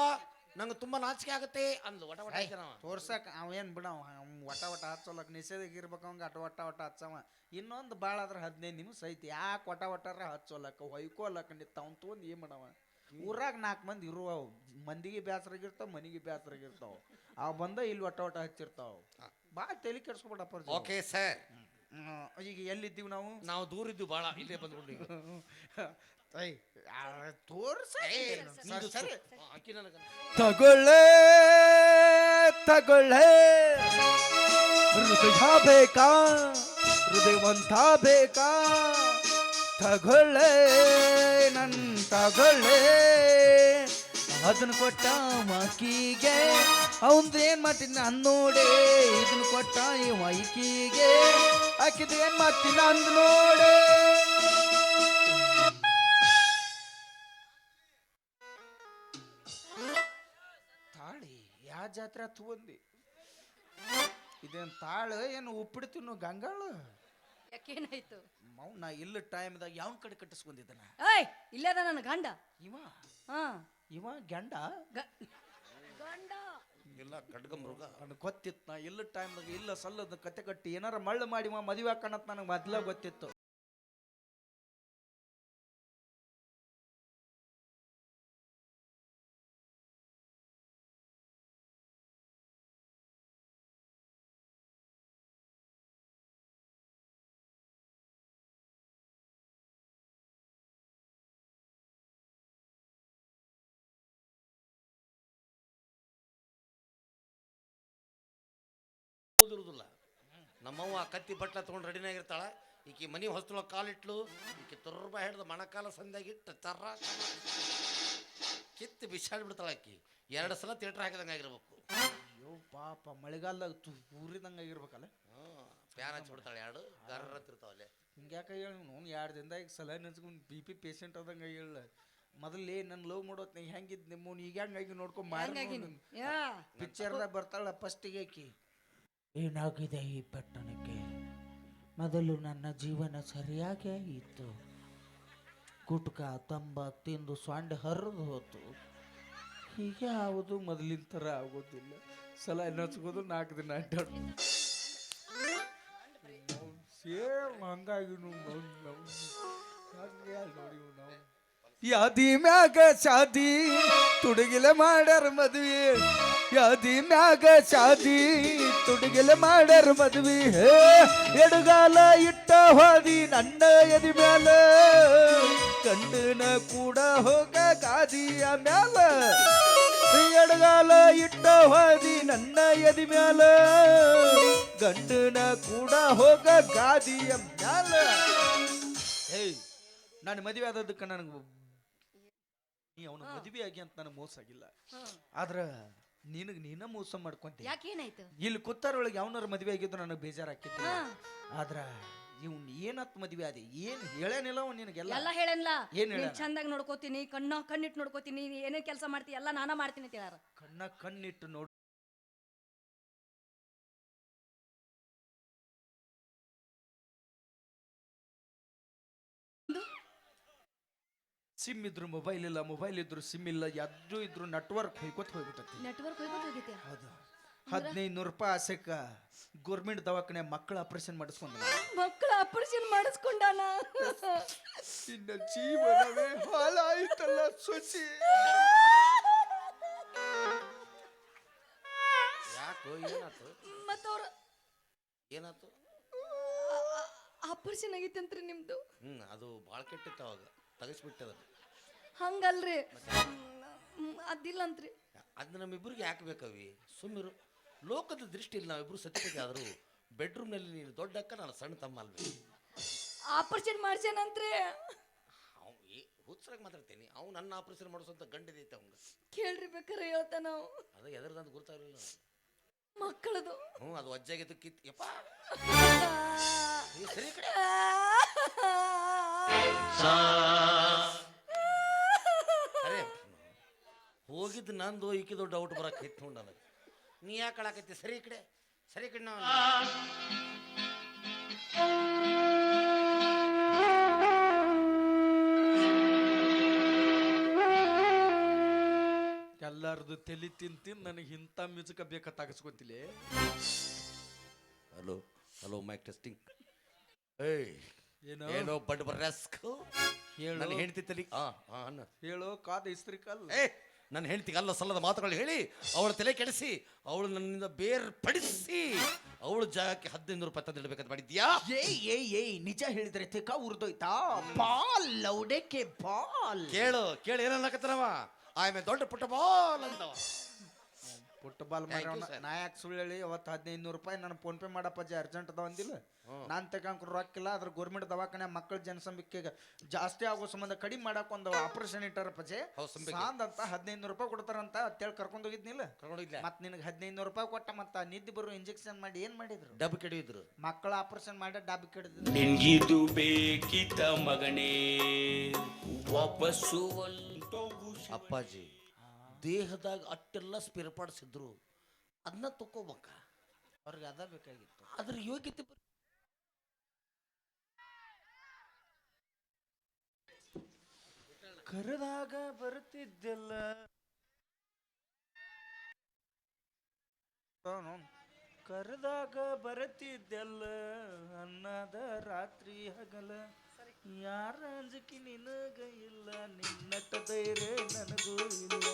ನಂಗೆ ತುಂಬಾ ನಾಚಿಕೆ ಆಗುತ್ತೆ ಅಂದ್ಲು. ವಟ ವಟ ಹಾಕ್ಯಾನ ನಾವು ತೋರ್ಸಕ್ ಅವ ಏನ್ ಬಿಡ ವಟ ವಟ ಹಚ್ಚೋಲಕ್ ನಿಷೇಧಕ್ಕೆ ಇರ್ಬೇಕು ಅವಂಗ ಅಟ ವಟ ವಟ ಹಚ್ಚವ. ಇನ್ನೊಂದು ಭಾಳ ಆದ್ರೆ ಹದಿನೈದು ನಿಮಿಷ ಐತಿ. ಯಾಕೆ ವಟ ವಟರ ಹಚ್ಚೋಲಕ್ಕ ಹೊಯ್ಕೋಲಕ್ಕ ನಿತ್ತ ಅವ್ನ್ ತೊಗೊಂಡ್ ಏನ್ ಮಾಡವ? ಊರಾಗ ನಾಲ್ಕು ಮಂದಿ ಇರುವ ಮಂದಿಗೆ ಬ್ಯಾಸರಾಗಿರ್ತಾವ ಮನಿಗೆ ಬ್ಯಾಸರಾಗಿರ್ತಾವ ಅವ್ ಬಂದ ಇಲ್ಲಿ ವಟ ವಟ ಹಚ್ಚಿರ್ತಾವ. ಭಾಳ ತಲೆ ಕೆಡ್ಸ್ಕೊಬಿಡಪ್ಪ ಓಕೆ ಸರ್. ಈಗ ಎಲ್ಲಿದ್ದೀವಿ ನಾವು? ನಾವು ದೂರ ಇದ್ದೀವಿ ಬಾಳ ಇಲ್ಲೇ ಬಂದ್ಬಿಟ್ಟು ತೋರ್ಸ ಏನು? ನಿಂದು ಸರಿ. ಆ, ಆಕಿ ನನಗ ತಗೊಳ್ಳೆ ತಗೊಳ್ಳೆ. ಹೃದಯ ಬೇಕಾ ಹೃದಯವಂತ ಬೇಕಾ? ತಗೊಳ್ಳೆ ನನ್ ತಗೊಳ್ಳೆ. ಅದನ್ನ ಕೊಟ್ಟ ಮಾಕಿಗೆ ಅವಂದು ಏನ್ ಮಾಡ್ತೀನಿ ನಾನು ನೋಡೆ. ಇದನ್ನ ಕೊಟ್ಟ ಈ ಮೈಕಿಗೆ ಹಾಕಿದ್ ಏನ್ ಮಾಡ್ತೀನಿ ಅಂದ್ ನೋಡೆ. ಜಾತ್ರೆ ಹತ್ತು ಬಂದಿ ಇದೇನ್ ತಾಳ ಏನು ಉಪ್ಪಿಡು ತಿನ್ನು ಗಂಗಾಳ? ಯಾಕೇನಾಯ್ತು? ಮೌನ ಇಲ್ಲ ಟೈಮ್ದಾಗ ಯಾವ ಕಡೆ ಕಟ್ಟಿಸ್ಕೊಂಡಿದ್ದಾನ ಏಯ್ ಇಲ್ಲದ ನನ್ನ ಗಂಡ. ಇವ? ಹಾ. ಇವ ಗಂಡ? ಗ- ಗಂಡ. ಇಲ್ಲ ಖಡ್ಗ ಮೃಗ ನನಗೆ ಗೊತ್ತಿತ್ತು ನಾ ಇಲ್ಲ ಟೈಮ್ದಾಗ ಇಲ್ಲ ಸಲ್ಲದ ಕತೆ ಕಟ್ಟಿ ಏನಾರ ಮಳ್ಳು ಮಾಡಿ ಮದ್ವೆ ಮದುವೆ ಹಾಕಣತ್ ನನಗೆ ಮೊದ್ಲ ಗೊತ್ತಿತ್ತು. ಓದಿರುದಿಲ್ಲ ನಮ್ಮವ್ವ ಕತ್ತಿ ಬಟ್ಲ ತಗೊಂಡು ರೆಡಿನಾಗಿರ್ತಾಳ ಈಕಿ ಮನಿ ಹೊಸ್ತಳ ಕಾಲಿಟ್ಲು ಈಕಿ ತುರ್ಬ ಹಿಡ್ದು ಮಣಕಾಲ ಸಂದಾಗಿಟ್ಟು ತರ ಕಿತ್ತು ಬಿಸಾಡ್ಬಿಡ್ತಾಳ ಆಕಿ. ಎರಡು ಸಲ ಥಿಯೇಟರ್ ಹಾಕಿದಂಗೆ ಆಗಿರ್ಬೇಕು. ಅಯ್ಯೋ ಪಾಪ ಮಳೆಗಾಲದಾಗ ತು ಊರಿದಂಗೆ ಆಗಿರ್ಬೇಕಲ್ಲ? ಹ್ಞೂ ಪ್ಯಾನ್ ಹಚ್ಬಿಡ್ತಾಳೆ ಎರಡು ಗರ್ರ ಅಂತಿರ್ತಾವಲ್ಲೇ ಹಿಂಗ್ಯಾಕ ಹೇಳಿ ನೋನು? ಎರಡು ದಿನದಾಗ ಸಲ ನೆನ್ಸ್ಕೊಂಡು ಬಿ ಪಿ ಪೇಷಂಟ್ ಆದಂಗೆ ಹೇಳ ಮೊದಲೇ ನನ್ನ ಲವ್ ಮಾಡೋತ್ ನೀ ಹೆಂಗಿದ್ ನಿಮ್ಮ ಈಗ ಹೆಂಗಾಗಿ ನೋಡ್ಕೊಂಡು ಯಾ. ಪಿಕ್ಚರ್ದಾಗ ಬರ್ತಾಳ ಫಸ್ಟಿಗೆ ಆಕಿ. ಏನಾಗಿದೆ ಈ ಪಟ್ಟಣಕ್ಕೆ? ಮೊದಲು ನನ್ನ ಜೀವನ ಸರಿಯಾಗೇ ಇತ್ತು. ಗುಟ್ಕ, ತಂಬ, ತಿಂದು ಸೊಂಡೆ ಹರಿದು ಹೋತು. ಹೀಗೆ ಆಗೋದು ಮೊದಲಿನ ಥರ ಆಗೋದಿಲ್ಲ. ಸಲ ನೆಚ್ಕೋದು ನಾಲ್ಕು ದಿನ ಅಡ್ಡಾಡ್ತು. ಸೇಮ್ ಹಂಗಾಗಿ ಯಾದಿ ಮ್ಯಾಗ ಶಾದಿ, ತುಡುಗಿಲೆ ಮಾಡ್ಯಾರ ಮದ್ವಿ. ಯಾದಿ ಮ್ಯಾಗ ಶಾದಿ, ತುಡುಗಿಲೆ ಮಾಡ್ಯಾರ ಮದ್ವಿ. ಹೇ, ಎಡಗಾಲ ಇಟ್ಟ ಹೋದಿ ನನ್ನ ಎದಿ ಮ್ಯಾಲ. ಕಣ್ಣನ ಕೂಡ ಹೋಗ ಗಾದಿಯ ಮ್ಯಾಲ. ಎಡಗಾಲ ಇಟ್ಟ ಹೋದಿ ನನ್ನ ಎದಿ ಮ್ಯಾಲ. ಗಂಡನ ಕೂಡ ಹೋಗ ಗಾದಿಯ ಮ್ಯಾಲ. ಏಯ್ ನಾನು ಮದುವೆ ಆದದಕ್ಕೆ ನನಗೆ ನೀ ಅವನು ಮದುವೆ ಆಗಿ ಅಂತ ನನಗೆ ಮೋಸ ಆಗಿಲ್ಲ. ಆದ್ರ ನಿನಗೆ ನೀನ ಮೋಸ ಮಾಡ್ಕೊಂತಿ. ಯಾಕೇನಾಯ್ತು? ಇಲ್ಲಿ ಕುತ್ತಾರೊಳಗೆ ಯಾವನಾರ ಮದುವೆ ಆಗಿದ್ದು ನನಗೆ ಬೇಜಾರಾಕಿತ್ತು. ಆದ್ರ ಇವ್ನು ಏನತ್ ಮದುವೆ ಅದೇ ಏನ್ ಹೇಳೇನಿಲ್ಲ ಅವ್ ನಿನಗೆಲ್ಲ. ಎಲ್ಲ ಹೇಳಲ್ಲ ಏನ್ ನೀನ್? ಚಂದಾಗಿ ನೋಡ್ಕೋತೀನಿ ಕಣ್ಣ ಕಣ್ಣಿಟ್ಟು ನೋಡ್ಕೋತೀನಿ ನೀ ಏನೇ ಕೆಲಸ ಮಾಡ್ತೀನಿ ಎಲ್ಲ ನಾನ ಮಾಡ್ತೀನಿ ಅಂತ ಹೇಳ್ಯಾರ ಕಣ್ಣ ಕಣ್ಣಿಟ್ಟು ನೋಡು ಸಿಮ್ ಇದ್ರು ಮೊಬೈಲ್ ಇಲ್ಲ ಮೊಬೈಲ್ ಇದ್ರು ಸಿಮ್ ಇಲ್ಲ ಯಾವ್ದು ಇದ್ರು ನೆಟ್ವರ್ಕ್ ಹೊಯ್ಕೊತ್ ಹೋಗ್ಬಿಟ್ಟತಿ ನೆಟ್ವರ್ಕ್ ಹೋಗ್ಬಿಟ್ಟು ಹೌದು. ಹದಿನೈದು ನೂರು ರೂಪಾಯಿ ಆಸೆಕ ಗೋರ್ಮೆಂಟ್ ದವಾಖಾನೆ ಮಕ್ಕಳ ಆಪರೇಷನ್ ಮಾಡಿಸ್ಕೊಂಡ ಮಕ್ಕಳ ಆಪರೇಷನ್ ಮಾಡಿಸ್ಕೊಂಡಾನ? ಇನ್ನ ಜೀವನವೇ ಹಾಳಾಯ್ತಲ್ಲ ಸೊಸಿ. ಯಾಕೋ ಏನಾತು? ಮತ್ತವ್ರ? ಏನಾತು? ಆಪರೇಷನ್ ಆಗೈತಂತ್ರಿ ನಿಮ್ದು? ಹ್ಮ್ ಅದು ಭಾಳ ಕೆಟ್ಟಿತ್ತು ಅವಾಗ. ತೆಗಿಸ್ಬಿಟ್ಟದ. ಹಂಗಲ್ರಿ. ಹ್ಮ್, ಅದಿಲ್ಲ ಅಂತ್ರಿ ಅದು ನಮ್ಮಿಬ್ರಿಗೆ ಯಾಕೆ ಬೇಕವಿ? ಸುಮ್ಮಿರು ಲೋಕದ ದೃಷ್ಟಿ ಇಲ್ಲ ನಾವಿಬ್ರು ಸತ್ಯಕ್ಕೆ ಆದರೂ ಬೆಡ್ರೂಮ್ನಲ್ಲಿ ನೀನು ದೊಡ್ಡ ಅಕ್ಕ ನಾನು ಸಣ್ಣ ತಮ್ಮ ಅಲ್ವೇ? ಆಪರೇಷನ್ ಮಾಡ್ಸ್ಯಾನಂತ್ರಿ ಅವ್ ಏ ಹುಚ್ಚರಾಗಿ ಮಾತಾಡ್ತೀನಿ. ಅವ್ನು ನನ್ನ ಆಪರೇಷನ್ ಮಾಡಿಸೋಂಥ ಗಂಡದೈತೆ ಅವ್ನು ಕೇಳ್ರಿ ಬೇಕಾರೆ ಹೇಳ್ತಾನ ನಾವು. ಅದು ಎದರ್ದಂತ ಗೊತ್ತಾಗಲಿಲ್ಲ ಮಕ್ಕಳದು. ಹ್ಞೂ ಅದು ಅಜ್ಜಾಗಿದ್ದು ಕಿತ್ ಯಪ್ಪ! ಏ, ಸರಿ ಅರೆ ಹೋಗಿದ್ದು ನಂದು ಈಕಿದು ಡೌಟ್ ಬರಕ್ಕೆ ಇತ್ತು ನನಗೆ. ನೀ ಯಾಕೆ ಕಳಾಕತ್ತಿ? ಸರಿ ಈ ಕಡೆ ಸರಿ ಈ ಕಡೆ ನಾವು ಎಲ್ಲಾರ್ದು ತಲೆ ತಿನ್ ತಿನ್ ನನಗೆ ಇಂಥ ಮ್ಯೂಸಿಕ ಬೇಕ ತಗಸ್ಕೊತಿಲ್ಲ ಹಲೋ ಹಲೋ ಮೈಕ್ ಟೆಸ್ಟಿಂಗ್ ಏಯ್ ಏನೋ? ಏನೋ ಬಡ್ ಬರ್ರಸ್ಕ್ ಹೇಳು. ನನ್ನ ಹೆಂಡತಿ ತಲಿ ಆ ಆ ಅನ್ನ. ಹೇಳೋ ಕಾದ ಇಸ್ತ್ರಿ ಕಲ್ ಏ ನನ್ನ ಹೆಂಡತಿ ಅಲ್ಲ ಸಲ್ಲದ ಮಾತುಗಳು ಹೇಳಿ. ಅವಳ ತಲೆ ಕೆಡಿಸಿ ಅವಳು ನನ್ನಿಂದ ಬೇರ್ಪಡಿಸಿ ಅವಳ ಜಾಗಕ್ಕೆ ಹದಿನೈದು ರೂಪಾಯಿ ತಂದಿಡ್ಬೇಕಂತ ಮಾಡಿದ್ಯಾ? ಏಯ್ ಏ ಏಯ್ ನಿಜ ಹೇಳಿದ್ರೆ ತೆಕ ಉರ್ದೋಯ್ತಾ? Ball ಲೌಡೆಕೆ ball. ಕೇಳು ಕೇಳು ಏನನ್ನಕತ್ತನವ ಆಮೇಲೆ ದೊಡ್ಡ ಪುಟ್ಟ ಬಾಲ್ ಅಂತವ ಫುಟ್ಬಾಲ್ sir. ನಾ ಯಾಕೆ ಸುಳ್ಳು ಹೇಳಿ ಅವತ್ತು ಹದಿನೈದು ನೂರು ರೂಪಾಯಿ ನಾನು ಫೋನ್ ಪೇ ಮಾಡಪ್ಪಾಜಿ ಅರ್ಜೆಂಟ್ ಅದಾವ ಅಂದಿಲ್ಲ. ನಾನು ತಗೊಂಡ್ ರೊಕ್ಕಿಲ್ಲ ಅದ್ರ ಗೌರ್ಮೆಂಟ್ ದವಾಖಾನೆ ಮಕ್ಕಳ ಜನಸಂಖ್ಯೆಗೆ ಜಾಸ್ತಿ ಆಗೋ ಸಂಬಂಧ ಕಡಿಮೆ ಮಾಡಕ್ ಒಂದು ಆಪರೇಷನ್ ಇಟ್ಟಾರಪ್ಪಾಜಿ. ಸಾಂದ್ ಅಂತ ಹದಿನೈದು ನೂರು ರೂಪಾಯಿ ಕೊಡ್ತಾರಂತ ಅಂತೇಳಿ ಕರ್ಕೊಂಡು ಹೋಗಿದ್ನಿಲ್ಲ. ಮತ್ತೆ ಮತ್ ನಿನಗೆ ಹದಿನೈದು ನೂರು ರೂಪಾಯಿ ಕೊಟ್ಟ ಮತ್ತ ನಿದ್ದೆ ಬರೋ ಇಂಜೆಕ್ಷನ್ ಮಾಡಿ ಏನ್ ಮಾಡಿದ್ರು? ಡಬ್ ಕೆಡಿದ್ರು. ಮಕ್ಕಳ ಆಪರೇಷನ್ ಮಾಡಿ ಡಬ್ ಕೆಡಿದ್ರು. ನಿನ್ಗಿದು ಬೇಕಿತ ಮಗನೇ ವಾಪಸ್ಸು ಅಪ್ಪಾಜಿ. ದೇಹದಾಗ ಅಟ್ಟೆಲ್ಲ ಸ್ಪೇರ್ ಪಾರ್ಟ್ಸ್ ಇದ್ರು ಅದನ್ನ ತಕೋಬೇಕ ಅವ್ರಿಗೆ ಅದ ಬೇಕಾಗಿತ್ತು. ಅದ್ರ ಯೋಗ್ಯತೆ ಕರೆದಾಗ ಬರುತ್ತಿದ್ದೆಲ್ಲ. ಕರೆದಾಗ ಬರುತ್ತಿದ್ದೆಲ್ಲ ಅನ್ನದ ರಾತ್ರಿ ಹಗಲ. ಯಾರ ಅಂಜಕಿ ನಿನಗ ಇಲ್ಲ ನಿನ್ನಟ್ಟ ಧೈರ್ಯ ನನಗೂ ಇಲ್ಲ.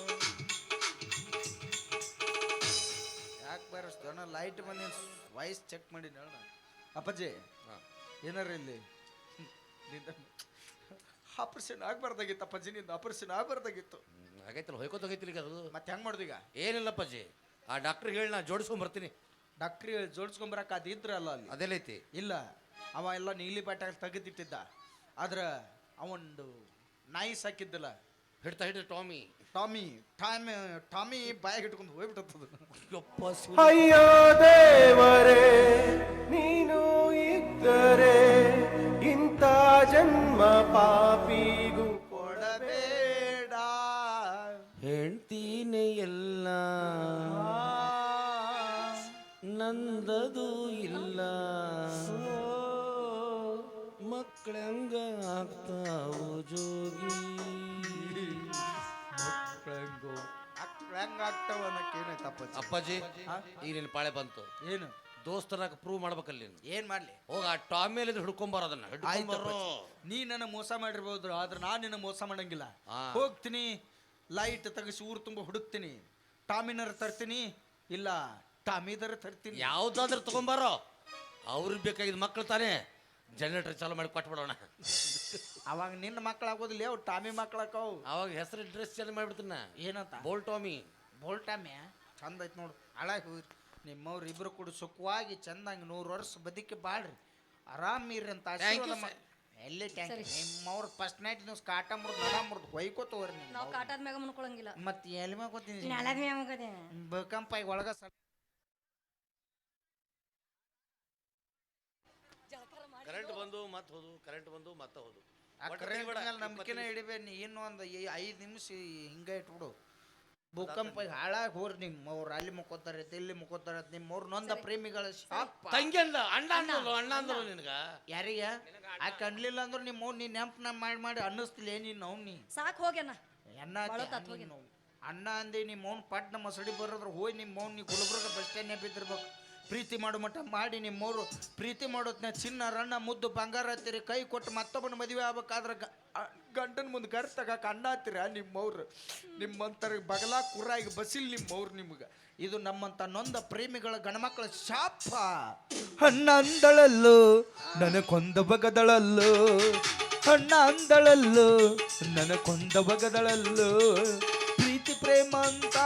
ಯಾಕೆ ಬರಸ್ತೇವ ಲೈಟ್ ಮನೆ ವಾಯ್ಸ್ ಚೆಕ್ ಮಾಡಿ ಅಣ್ಣ ಅಪ್ಪಾಜಿ ಹಾ. ಏನಾರ ಇಲ್ಲಿ? ನಿಂದ ಆಪರೇಷನ್ ಆಗ್ಬಾರ್ದಾಗಿತ್ತು ಅಪ್ಪಾಜಿ ನಿಂದ ಆಪರೇಷನ್ ಆಗ್ಬಾರ್ದಾಗಿತ್ತು. ಆಗೈತಲ್ಲ ಹೊಯ್ಕೋತ ಹೋಗೈತಿಲ್ಲ ಈಗ ಅದು. ಮತ್ತೆ ಹೆಂಗ್ ಮಾಡ್ದೀಗ ಈಗ? ಅಪ್ಪಾಜಿ. ಆ ಡಾಕ್ಟರ್ ಹೇಳಿ ನಾ ಜೋಡಿಸ್ಕೊಂಬರ್ತೀನಿ ಡಾಕ್ಟ್ರ್ ಡಾಕ್ಟ್ರಿ ಜೋಡಿಸ್ಕೊಂಬರಕ್ಕೆ ಅದು ಇದ್ರಲ್ಲ ಅಲ್ಲಿ. ಅದೆಲ್ಲೈತಿ ಇಲ್ಲ ಅವ ಎಲ್ಲ ನೀಲಿ ಬಾಟ್ಯಾಗ ತೆಗೆದಿಟ್ಟಿದ್ದ. ಆದ್ರ ಅವೊಂದು ನಾಯಿ ಹಾಕಿದ್ದಲ್ಲ ಹಿಡ್ತಾ ಹಿಡ್ರಿ ಟಾಮಿ. ಟಾಮಿ ಟಾಮಿ ಟಾಮಿ ಬಾಯಾಗ ಹಿಡ್ಕೊಂಡು ಹೋಗ್ಬಿಟ್ಟದ ಯಪ್ಪ ಅಯ್ಯೋ ದೇವರೇ ನೀನು ಇದ್ದರೆ ಇಂತ ಜನ್ಮ ಪಾಪಿಗೂ ಕೊಡಬೇಡ. ಹೇಳ್ತೀನಿ ಎಲ್ಲ. ಮಕ್ಕಳಂಗ ಆಗ್ತಾವು ಜೋಗಿ. ಹೆಂಗ. ಆಗ್ತಾವ ಅನ್ನಕ್ಕೆ ಏನಾಯ್ತು ಅಪ್ಪಾಜಿ? ಈಗ ನಿನ್ ಪಾಳೆ ಬಂತು. ಏನು? ದೋಸ್ತರಾಗ ಪ್ರೂವ್ ಮಾಡ್ಬೇಕಲ್ಲಿ ನೀನು. ಏನ್ ಮಾಡ್ಲಿ? ಹೋಗ ಆ ಮೇಲೆ ಹಿಡ್ಕೊಂಬಾರ ಅದನ್ನ. ಹಿಡ್ಕೊಂಬಾರೋ ನೀ ನನ್ನ ಮೋಸ ಮಾಡಿರ್ಬೋದು ಆದ್ರೆ ನಾನು ನಿನ್ನ ಮೋಸ ಮಾಡಂಗಿಲ್ಲ. ಆ. ಹೋಗ್ತೀನಿ ಲೈಟ್ ತಗಸಿ ಊರು ತುಂಬ ಹುಡುಕ್ತೀನಿ. ಟಾಮಿನರ್ ತರ್ತೀನಿ ಇಲ್ಲ ಟಾಮಿದರ್ ತರ್ತೀನಿ. ಯಾವ್ದಾದ್ರು ತಗೊಂಬಾರೋ. ಅವ್ರಿಗೆ ಬೇಕಾಗಿದ್ದ ಮಕ್ಳು ತಾನೇ. ಜನರೇಟರ್ ಚಾಲು ಮಾಡಿ ಕೊಟ್ಬಿಡೋಣ. ಅವಾಗ ನಿನ್ನ ಮಕ್ಕಳಾಗೋದಿಲ್ಲ ಆಗೋದಿಲ್ಲ ಅವು ಟಾಮಿ ಮಕ್ಳಾಕವು ಅವಾಗ ಹೆಸರು ಡ್ರೆಸ್ ಚೇಂಜ್ ಮಾಡ್ಬಿಡ್ತೀನ ಏನಂತ? ಬೋಲ್ ಟಾಮಿ. ಬೋಲ್ ಟಾಮಿ ಚಂದ ಐತ್ ನೋಡು. ಹಾಳಾಗಿ ಹೋಗ್ರಿ ನಿಮ್ಮವ್ರು ಇಬ್ರು ಕೂಡ ಸುಖವಾಗಿ ಚಂದಂಗೆ ನೂರು ವರ್ಷ ಬದುಕಿ ಬಾಳ್ರಿ. ಆರಾಮಿರ್ರಿ ಅಂತ ಆಶೀರ್ವಾದ ಮಾ- ಎಲ್ಲಿ ಟ್ಯಾಂಕ್ ನಿಮ್ಮವ್ರು ಫಸ್ಟ್ ನೈಟ್ ನೀವು ಕಾಟ ಮುರ್ದು ನಡ ಮುರ್ದು ಹೊಯ್ಕೋತವ್ರಿ ನಾವು ನೀವು ಕಾಟದ ಮ್ಯಾಗ ಮುನ್ಕೊಳಂಗಿಲ್ಲ ಮತ್ತೆ ಎಲ್ಲಿ ನೆಲದ ಮ್ಯಾಗ ಮುನ್ಕೋತೀನಿ. ಭೂಕಂಪ ಈಗ ಒಳಗ ಸ ಕರೆಂಟ್ ಬಂದು ಮತ್ತೆ ಹೋದು ಕರೆಂಟ್ ಬಂದು ಮತ್ತೆ ಹೋದು. ಆ ಒಟ್ಟು ಕರೆಂಟ್ ತೆಗಿಬೇಡ, ಮೇಲೆ ನಂಬಿಕೆನೇ ನಿಮಿಷ. ಹಿಡಿಬೇ ನೀ ಇನ್ನೊಂದು ಐದು ನಿಮಿಷ ಹಿಂಗ ಇಟ್ಬಿಡು. ಭೂಕಂಪ ಹಾಳಾಗಿ ಹೋರಿ ನಿಮ್ಮ ಅವ್ರು ಅಲ್ಲಿ ಮುಕ್ಕೋತಾರೆ ಇಲ್ಲಿ ಮುಕ್ಕೋತಾರೆ ನಿಮ್ಮವ್ರು ನೊಂದ ಪ್ರೇಮಿಗಳ ಶಾಪ ತಂಗಿ ಅಂದ ಅಣ್ಣ ಅಂದ್ರು ಅಣ್ಣ ಅಂದ್ರು ನಿನಗ? ಯಾರಿಗ? ಆ ಕಣ್ಲಿಲ್ಲ ಅಂದ್ರೆ ನಿಮ್ಮ ನೆಂಪ್ ನೆಂಪನ ಮಾಡಿ ಮಾಡಿ ಅನ್ನಿಸ್ತಿಲ್ಲ ನೀನು ನೋವು ನೀ? ಸಾಕ್ ಹೋಗ್ಯಾನ ನೀನು ಅಣ್ಣ ಅಂದಿ ನಿಮ್ಮ ಅವ್ನ ಪಟ್ನ ಮಸಡಿ ಬರೋದ್ರ ಹೋಗಿ ನಿಮ್ಮ ಅವ್ನ ನೀ ಗುಲ್ಬರ್ಗ ಬಸ್ ಸ್ಟ್ಯಾಂಡ್ ಬಿದ್ದಿರ್ಬೇಕು. ಪ್ರೀತಿ ಮಾಡೋ ಮಟ್ಟ ಮಾಡಿ ನಿಮ್ಮವ್ರು ಪ್ರೀತಿ ಮಾಡೋತ್ನ ಚಿನ್ನ ರಣ್ಣ ಮುದ್ದು, ಬಂಗಾರ ಹತ್ತಿರಿ, ಕೈ ಕೊಟ್ಟು ಮತ್ತೊಬ್ಬನ ಮದುವೆ ಆಗ್ಬೇಕಾದ್ರೆ ಗಂಡನ ಮುಂದೆ ಗರ್ ತಗಕ್ಕೆ ಹತ್ತಿರ ನಿಮ್ಮವ್ರು. ನಿಮ್ಮಂತರ ಬಗಲ ಕುರಾಗಿ ಬಸಿಲ್ ನಿಮ್ಮವ್ರು ನಿಮ್ಗೆ. ಇದು ನಮ್ಮಂತ ನೊಂದ ಪ್ರೇಮಿಗಳ ಗಣಮಕ್ಕಳ ಶಾಪ. ಅಣ್ಣ ಅಂದಳಲ್ಲೋ ಬಗದಳಲ್ಲೋ. ಅಣ್ಣ ಅಂದಳಲ್ಲೋ ನನಗೊಂದ ಬಗದಳಲ್ಲೋ. ಪ್ರೀತಿ, ಪ್ರೇಮ ಅಂತ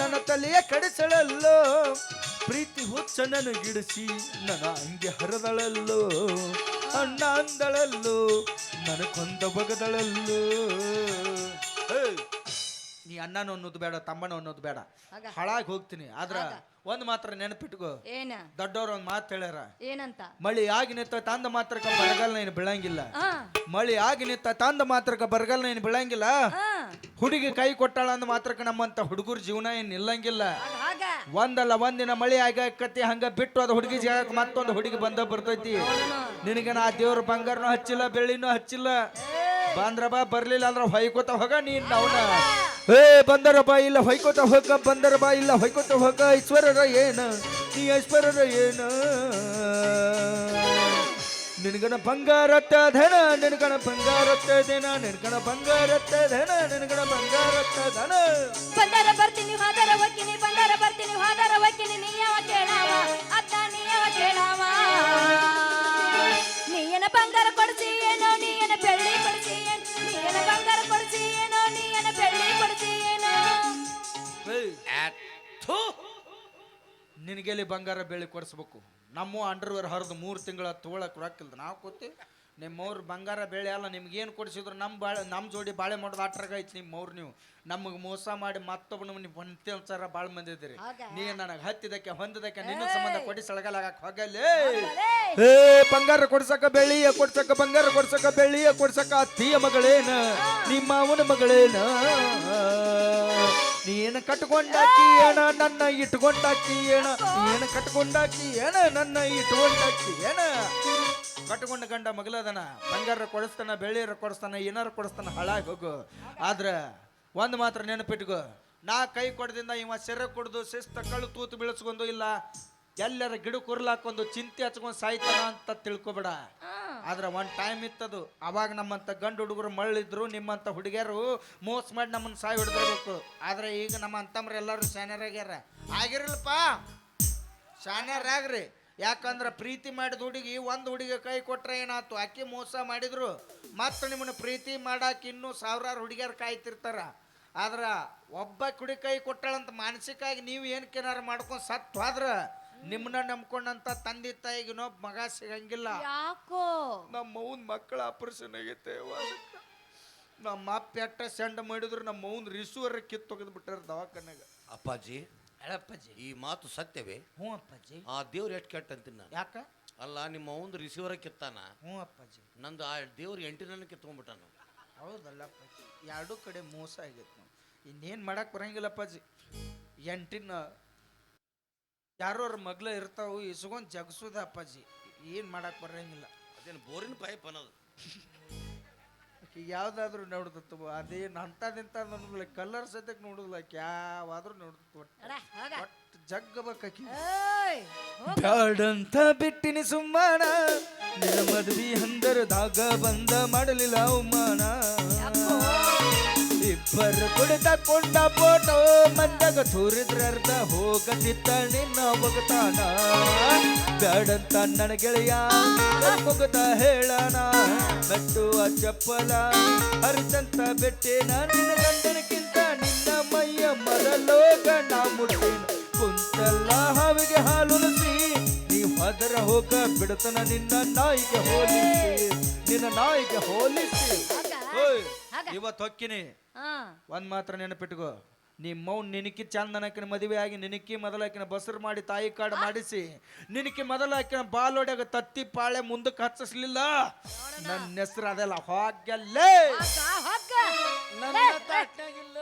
ನನ್ನ ತಲೆಯ ಕಡಿಸಳಲ್ಲೋ. ಪ್ರೀತಿ ಹುಚ್ಚ ನನಗಿಡಿಸಿ ನನ್ನ ಅಂಗೆ ಹರದಳಲ್ಲೋ ಅಣ್ಣ ಅಂದಳಲ್ಲೋ ನನ್ನ ಬಗದಳಲ್ಲೋ. ಅಣ್ಣನ ಅನ್ನೋದು ಬೇಡ ತಮ್ಮನ ಅನ್ನೋದು ಬೇಡ. ಆಗ. ಹಾಳಾಗಿ ಹೋಗ್ತೀನಿ. ಆದ್ರ. ಒಂದ್ ಮಾತ್ರ ನೆನಪಿಟ್ಕೋ. ಏನ? ದೊಡ್ಡವ್ರ ಒಂದ್ ಮಾತು ಹೇಳ್ಯಾರ. ಏನಂತ? ಮಳಿ ಆಗಿ ನಿಂತ ತಂದ ಮಾತ್ರಕ್ಕೆ ಬರಗಾಲ ಏನು ಬೀಳಂಗಿಲ್ಲ. ಆ ಮಳಿ ಆಗಿ ನಿಂತ ತಂದ ಮಾತ್ರಕ್ಕೆ ಬರಗಾಲ ಏನು ಬೀಳಂಗಿಲ್ಲ. ಆ ಹುಡುಗಿ ಕೈ ಕೊಟ್ಟಾಳ ಅಂದ ಮಾತ್ರಕ್ಕ ನಮ್ಮಂತ ಹುಡುಗರ ಜೀವನ ಏನ್ ಇಲ್ಲಂಗಿಲ್ಲ. ಆಗ ಒಂದಲ್ಲ ಒಂದಿನ ಮಳಿ ಆಗಕತ್ತಿ ಹಂಗ ಬಿಟ್ಟು ಅದ ಹುಡುಗಿ ಜಾಗಕ್ಕೆ ಮತ್ತೊಂದು ಹುಡುಗಿ ಬಂದ ಬರ್ತೈತಿ. ನಿನಗೆ ನಾ ದೇವ್ರ ಬಂಗಾರನು ಹಚ್ಚಿಲ್ಲ ಬೆಳ್ಳಿನೂ ಹಚ್ಚಿಲ್ಲ. ಬಂದ್ರ ಬಾ ಬರ್ಲಿಲ್ಲ ಅಂದ್ರ ಹೊಯ್ಕೋತ ಹೋಗ ನೀನ್ ಅವನ. ಏ, ಬಂದರ ಬಾ, ಇಲ್ಲ ಹೊಯ್ಕೋತ ಹೋಗ, ಬಂದರ ಬಾ, ಇಲ್ಲ ಹೊಯ್ಕೋತ ಹೋಗ ಐಶ್ವರ್ಯರ ಏನ? ನೀ ಐಶ್ವರ್ಯರ ಏನ? ನಿನಗನ ಬಂಗಾರತ್ತ ಧನ, ನಿನಗನ ಬಂಗಾರತ್ತ ದಿನ, ನಿನಗನ ಬಂಗಾರತ್ತ ಧನ, ನಿನಗನ ಬಂಗಾರತ್ತ ಧನ. ಬಂದರ ಬರ್ತೀನಿ, ಹೋದರ ಹೋಗ್ತೀನಿ ಬಂದರ ಬರ್ತೀನಿ, ಹೋದರ ನೀ ನೀಯವ ಕೇಳಾವ, ಅತ್ತ ನೀಯವ ಕೇಳಾವ. ನೀಯನ ಬಂಗಾರ ಕೊಡ್ಸಿ ನಿನಗೆಲ್ಲಿ ಬಂಗಾರ ಬೆಳೆ ಕೊಡಿಸ್ಬೇಕು? ನಮ್ಮ ಅಂಡರ್ವೇರ್ ಹರಿದು ಮೂರು ತಿಂಗಳ ತೊಗೊಳಕ್ಕೆ ರೊಕ್ಕಿಲ್ದ ನಾವು ಕೂತಿ ನಿಮ್ಮವ್ರು ಬಂಗಾರ ಬೆಳೆ ಅಲ್ಲ ನಿಮ್ಗೇನು ಕೊಡಿಸಿದ್ರು ನಮ್ಮ ಬಾಳೆ ನಮ್ಮ ಜೋಡಿ ಬಾಳೆ ಮಾಡೋದು ಆಟ್ರಾಗ ಐತಿ ನಿಮ್ಮವ್ರು ನೀವು. ನಮಗೆ ಮೋಸ ಮಾಡಿ ಮತ್ತೊಬ್ಬ ನೀವು ಅನ್ಸಾರ ಭಾಳ ಮಂದಿ ಇದ್ದೀರಿ. ಹೌದಾ? ನೀ ನನಗೆ ಹತ್ತಿದಕ್ಕೆ ಹೊಂದದಕ್ಕೆ ನಿನ್ನ ಸಂಬಂಧ ಕೊಡಿ ಸಳಗಲಾಗಕ್ಕೆ ಹೋಗಲ್ಲೇ! ಹೋಗಲೇ. ಏ ಬಂಗಾರ ಕೊಡ್ಸಕ ಬೆಳ್ಳಿಯ ಕೊಡ್ಸಕ ಬಂಗಾರ ಕೊಡ್ಸಕ ಬೆಳ್ಳಿಯ ಕೊಡ್ಸಕ ಅತ್ತಿಯ ಮಗಳೇನ ನಿಮ್ಮ ಅವನ ಮಗಳೇನ? ನೀನ ಕಟ್ಕೊಂಡಾಕಿ ಏನ ನನ್ನ ಇಟ್ಕೊಂಡಾಕಿ ಏನ ನೀನ ಕಟ್ಕೊಂಡಾಕಿ ಏನ ನನ್ನ ಇಟ್ಕೊಂಡಾಕಿ ಏನ ಕಟ್ಕೊಂಡ ಗಂಡ ಮಗಲದನ ಬಂಗಾರ ಕೊಡಿಸ್ತಾನ, ಬೆಳ್ಳಿಯರ ಕೊಡಿಸ್ತಾನ, ಏನಾರ ಕೊಡಿಸ್ತಾನ, ಹಾಳಾಗಿ ಹೋಗು. ಆದ್ರೆ ಒಂದು ಮಾತ್ರ ನೆನಪಿಟ್ಕೋ, ನಾ ಕೈ ಕೊಡದಿಂದ ಇವ ಸೆರೆ ಕುಡ್ದು ಶಿಸ್ತ ಕಳ್ಳು ತೂತು ಬೀಳಿಸ್ಕೊಂಡು ಇಲ್ಲ, ಎಲ್ಲರ ಗಿಡ ಕುರ್ಲಾಕೊಂದು ಚಿಂತೆ ಹಚ್ಕೊಂಡು ಸಾಯ್ತಾನ ಅಂತ ತಿಳ್ಕೊಬೇಡ. ಆದ್ರೆ ಒಂದು ಟೈಮ್ ಇತ್ತದು, ಅವಾಗ ನಮ್ಮಂತ ಗಂಡು ಹುಡುಗರು ಮಳ್ಳಿದ್ರು, ನಿಮ್ಮಂತ ಹುಡುಗಿಯರು ಮೋಸ ಮಾಡಿ ನಮ್ಮನ್ನ ಸಾಯ್ ಹಿಡಿದಿರ್ಬೇಕು. ಆದ್ರೆ ಈಗ ನಮ್ಮ ಅಂತಮ್ರ ಎಲ್ಲರೂ ಶಾನ್ಯರಾಗ್ಯಾರ ಆಗಿರಲ್ಪ ಶಾನ್ಯರಾಗ್ರಿ ಯಾಕಂದ್ರ ಪ್ರೀತಿ ಮಾಡಿದ ಹುಡುಗಿ ಒಂದು ಹುಡುಗಿ ಕೈ ಕೊಟ್ರೆ ಏನಾಯ್ತು? ಅಕ್ಕಿ ಮೋಸ ಮಾಡಿದ್ರು. ಮತ್ತೆ ನಿಮ್ಮನ್ನು ಪ್ರೀತಿ ಮಾಡಾಕ ಇನ್ನೂ ಸಾವಿರಾರು ಹುಡುಗಿಯರು ಕಾಯ್ತಿರ್ತಾರ. ಆದ್ರೆ ಒಬ್ಬ ಕುಡಿ ಕೈ ಕೊಟ್ಟಾಳಂತ ಮಾನಸಿಕವಾಗಿ ನೀವು ಏನಕ್ಕೇನಾರು ಮಾಡ್ಕೊಂಡು ಸತ್ತು ಆದ್ರೆ ನಿಮ್ಮನ್ನ ನಂಬ್ಕೊಂಡಂತ ತಂದೆ ತಾಯಿಗೆ ಇನ್ನೊಬ್ಬ ಮಗ ಸಿಗಂಗಿಲ್ಲ. ಯಾಕೋ? ನಮ್ಮ ಮೌನ್ ಮಕ್ಕಳ ಆಪರೇಷನ್ ಆಗೈತೆ ನಮ್ಮ ಅಪ್ಪ ಎಟ್ಟ ಸೆಂಡ್ ಮಾಡಿದ್ರು ನಮ್ಮ ಮೌನ್ ರಿಸೂವರ್ ಕಿತ್ತು ತೆಗೆದು ಬಿಟ್ಟಾರ ದವಾಖಾನೆಗ ಅಪ್ಪಾಜಿ ಹೇಳಪ್ಪಾಜಿ ಈ ಮಾತು ಸತ್ಯವೇ? ಹ್ಞೂ ಅಪ್ಪಾಜಿ. ಆ ದೇವ್ರು ಎಷ್ಟು ಕೆಟ್ಟ ಅಂತೀನಿ ನಾನು. ಯಾಕ? ಅಲ್ಲ ನಿಮ್ಮ ಒಂದು ರಿಸೀವರ್ ಕಿತ್ತಾನ? ಹ್ಞೂ ಅಪ್ಪಾಜಿ. ನಂದು ಆ ದೇವ್ರು ಎಂಟಿನ ಕಿತ್ಕೊಂಡ್ಬಿಟ್ಟಾನ ಹೌದಲ್ಲ ಅಪ್ಪಾಜಿ. ಎರಡೂ ಕಡೆ ಮೋಸ ಆಗೈತೆ ನಾವು ಇನ್ನೇನು ಮಾಡಕ್ಕೆ ಬರಂಗಿಲ್ಲ ಅಪ್ಪಾಜಿ. ಎಂಟಿನ ಯಾರೋ ಅವ್ರ ಮಗ್ಲ ಇರ್ತಾವು ಇಸ್ಕೊಂಡ್ ಜಗಸೋದ ಅಪ್ಪಾಜಿ. ಏನು ಮಾಡಕ್ಕೆ ಬರಂಗಿಲ್ಲ. ಅದೇನು ಬೋರಿನ ಪೈಪ್ ಅನ್ನೋದು. ಆಕಿ ಯಾವ್ದಾದ್ರು ಅದೇ ಅದೇನು ಅಂಥದಿಂತ ನನ್ಗೆ ಕಲರ್ ಸದ್ಯಕ್ಕೆ ನೋಡುದಿಲ್ಲ. ಯಾವಾದ್ರೂ ನೋಡ್ದತ್ತು ಒಟ್ಟು. ಏಯ್ ಹೋಗ. ಬ್ಯಾಡಂತ ಬಿಟ್ಟಿನಿ ಸುಮ್ಮನ. ನಿನ್ನ ಮದ್ವಿ ಹಂದರದಾಗ ಬಂದ ಮಾಡಲಿಲ್ಲ ಅವಮಾನ. ಇಬ್ಬರು ಕುಡಿತ ಕೊಂಡ ಪೋಟೋ ಮಂದಾಗ ತೋರಿದ್ರರ್ಧ ಹೋಗದಿತ್ತ ನಿನ್ನ ಮುಗತಾನ ಬೇಡಂತ ನನ್ನ ಗೆಳೆಯ ಮುಗತ ಹೇಳಣ. ಮೆಟ್ಟುವ ಚಪ್ಪಲ ಹರಿತಂತ ಬೆಟ್ಟಿ ನಿನ್ನ ಗಂಡನಕ್ಕಿಂತ ನಿನ್ನ ಮೈಯ ಮೊದಲೋಗ ನಾ ಮುಟ್ಟಿನ. ಕುಂತಲ್ಲ ಹಾವಿಗೆ ಹಾಲುಲಿಸಿ ನೀ ಹೋದರ ಹೋಗ ಬಿಡತನ ನಿನ್ನ ನಾಯಿಗೆ ಹೋಲಿಸಿ ನಿನ್ನ ನಾಯಿಗೆ ಹೋಲಿಸಿ? ಇವತ್ತು ಹೊಕ್ಕಿನಿ. ಒಂದ್ ಮಾತ್ರ ನೆನಪಿಟ್ಕೋ. ನಿಮ್ಮ ಮೌನ್ ನಿನಕಿ ಚಂದನಕಿನ ಮದುವೆ ಆಗಿ ನಿನಕಿ ಮೊದಲಾಕಿನ ಬಸರು ಮಾಡಿ ತಾಯಿ ಕಾಡು ಮಾಡಿಸಿ ನಿನಕಿ ಮೊದಲಾಕಿನ ಬಾಲೊಡ್ಯಾಗ ತತ್ತಿ ಪಾಳೆ ಮುಂದಕ್ಕೆ ಹಚ್ಚಿಸ್ಲಿಲ್ಲ. ನನ್ನ ಹೆಸರು ಅದೆಲ್ಲ ಹೋಗಲ್ಲೇ ಹೋಗ ಹೋಗ ನನ್ನ ತಾಟ್ನಾಗಿಲ್ಲ